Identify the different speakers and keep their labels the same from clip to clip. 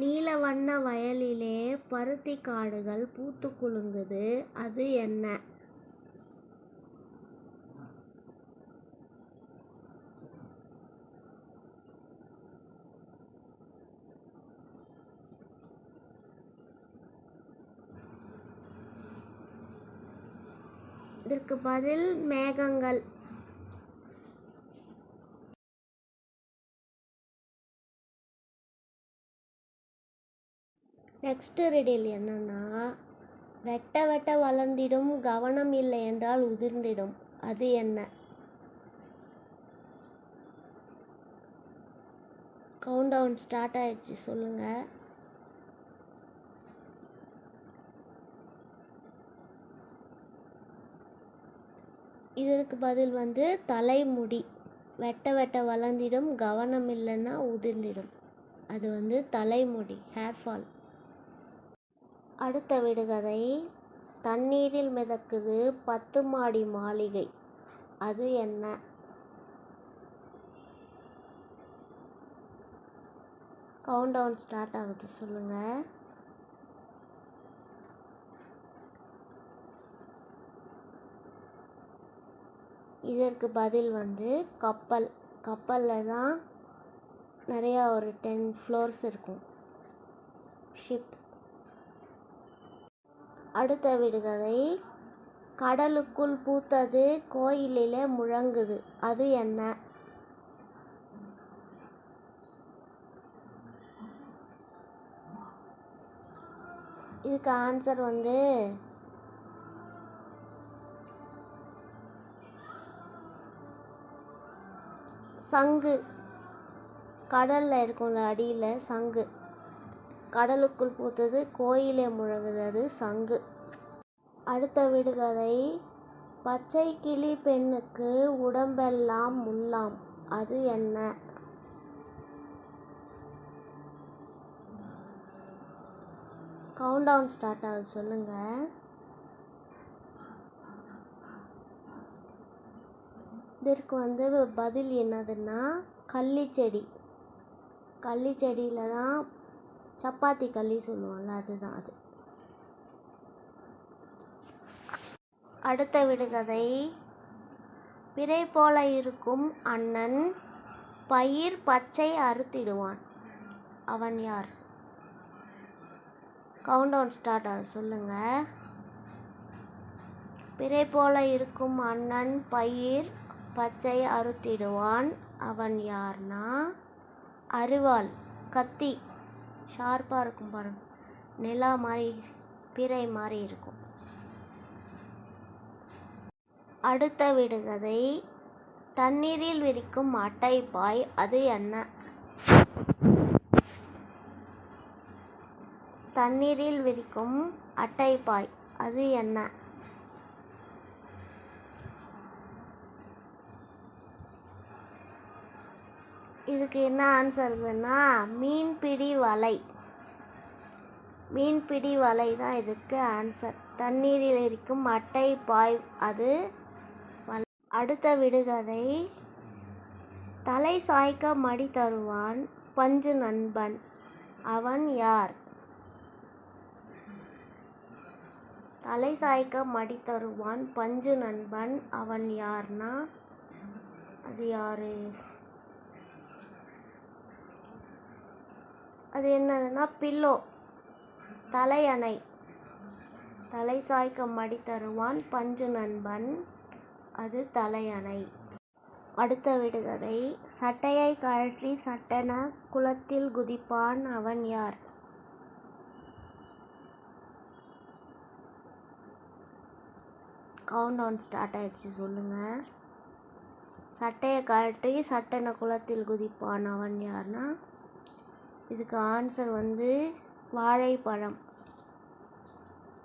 Speaker 1: நீல வண்ண வயலிலே பருத்தி காடுகள் பூத்துக் குலுங்குது. அது என்ன? இதற்கு பதில் மேகங்கள். நெக்ஸ்ட்டு ரிடில் என்னென்னா வெட்ட வெட்ட வளர்ந்திடும் கவனம் இல்லை என்றால் உதிர்ந்திடும். அது என்ன? கவுண்ட் டவுன் ஸ்டார்ட் ஆயிடுச்சு சொல்லுங்கள் இதற்கு பதில் வந்து தலைமுடி. வெட்ட வெட்ட வளர்ந்திடும் கவனம் இல்லைன்னா உதிர்ந்திடும். அது வந்து தலைமுடி ஹேர் ஃபால் அடுத்த விடுகதை தண்ணீரில் மிதக்குது பத்து மாடி மாளிகை. அது என்ன? கவுண்ட் டவுன் ஸ்டார்ட் ஆகுது சொல்லுங்கள் இதற்கு பதில் வந்து கப்பல். கப்பலில் தான் நிறையா ஒரு டென் ஃப்ளோர்ஸ் இருக்கும். ஷிப் அடுத்த விடுகதை. கடலுக்குள் பூத்தது கோயிலிலே முழங்குது. அது என்ன? இதுக்கு ஆன்சர் வந்து சங்கு. கடலில் இருக்கும்ல அடியில் சங்கு. கடலுக்குள் பூத்தது கோயிலே முழங்குது அது சங்கு. அடுத்த விடுகதை பச்சை கிளி பெண்ணுக்கு உடம்பெல்லாம் முல்லாம் அது என்ன? கவுண்ட் டவுன் ஸ்டார்ட் ஆகுது சொல்லுங்க. இதற்கு வந்து பதில் என்னதுன்னா கள்ளி செடி கள்ளி செடியில் தான் சப்பாத்தி களி சொல்லுவோம்ல அதுதான் அது. அடுத்த விடுகதை. பிறை போல இருக்கும் அண்ணன் பயிர் பச்சை அறுத்திடுவான். அவன் யார்? கவுண்டவுன் ஸ்டார்ட் ஆகும் சொல்லுங்க. பிறை போல இருக்கும் அண்ணன் பயிர் பச்சை அறுத்திடுவான். அவன் யார்னா? அருவாள் கத்தி. ஷார்ப்பாக இருக்கும் பாருங்கள் நிலா மாதிரி பிறை மாதிரி இருக்கும். அடுத்த விடுகதை தண்ணீரில் விரிக்கும் அட்டை பாய் அது என்ன? தண்ணீரில் விரிக்கும் அட்டை பாய் அது என்ன? இதுக்கு என்ன ஆன்சர் மீன்பிடி வலை. மீன்பிடி வலை தான் இதுக்கு ஆன்சர் தண்ணீரில் இருக்கும் அட்டை பாய் அது அடுத்த விடுகதை. தலை சாய்க்க மடி தருவான் பஞ்சு நண்பன். அவன் யார்? தலை சாய்க்க மடி தருவான் பஞ்சு நண்பன். அவன் யார்னா? அது யாரு? அது என்னதுன்னா பில்லோ தலையணை. தலை சாய்க்க மடி தருவான் பஞ்சு நண்பன். அது தலையணை. அடுத்த விடுகதை. சட்டையை கழற்றி சட்டென குளத்தில் குதிப்பான் அவன் யார்? கவுண்ட் டவுன் ஸ்டார்ட் ஆயிடுச்சு சொல்லுங்கள் சட்டையை கழற்றி சட்டென குளத்தில் குதிப்பான் அவன் யார்னா? இதுக்கு ஆன்சர் வந்து வாழைப்பழம்.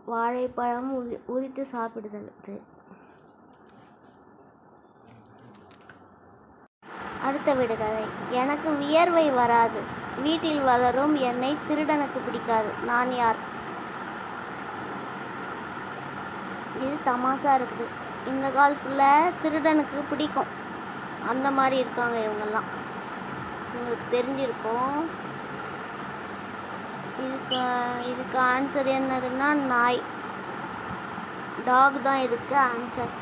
Speaker 1: வாழைப்பழம் உரி உரித்து சாப்பிடுதல் அடுத்த விடுகதை. எனக்கு வியர்வை வராது. வீட்டில் வளரும் என்னை திருடனுக்கு பிடிக்காது. நான் யார்? இது தமாஷா இருக்குது. இந்த காலத்தில் திருடனுக்கு பிடிக்கும். அந்த மாதிரி இருக்காங்க இவங்கெல்லாம். உங்களுக்கு தெரிஞ்சிருக்கும். இதுக்கு இதுக்கு ஆன்சர் என்னதுன்னா நாய். டாக் தான் இதுக்கு ஆன்சர்